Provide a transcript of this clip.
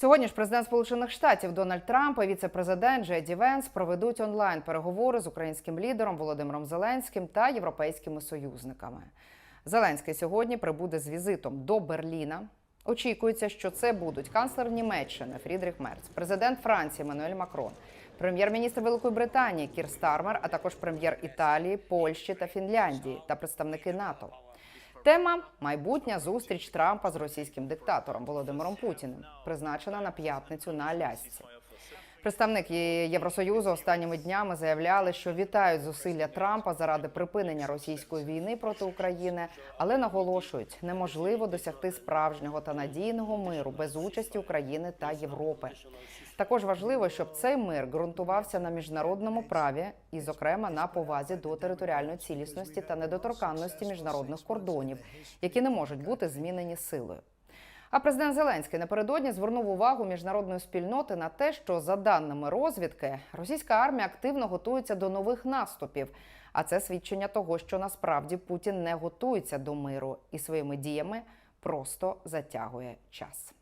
Сьогодні ж президент Сполучених Штатів Дональд Трамп і віце-президент Джеді Венс проведуть онлайн переговори з українським лідером Володимиром Зеленським та європейськими союзниками. Зеленський сьогодні прибуде з візитом до Берліна. Очікується, що це будуть канцлер Німеччини Фрідріх Мерц, президент Франції Мануель Макрон, прем'єр-міністр Великої Британії Кір Стармер, а також прем'єр Італії, Польщі та Фінляндії та представники НАТО. Тема майбутня зустріч Трампа з російським диктатором Володимиром Путіним, призначена на п'ятницю на Алясці. Представники Євросоюзу останніми днями заявляли, що вітають зусилля Трампа заради припинення російської війни проти України, але наголошують, неможливо досягти справжнього та надійного миру без участі України та Європи. Також важливо, щоб цей мир ґрунтувався на міжнародному праві і, зокрема, на повазі до територіальної цілісності та недоторканності міжнародних кордонів, які не можуть бути змінені силою. А президент Зеленський напередодні звернув увагу міжнародної спільноти на те, що за даними розвідки, російська армія активно готується до нових наступів. А це свідчення того, що насправді Путін не готується до миру і своїми діями просто затягує час.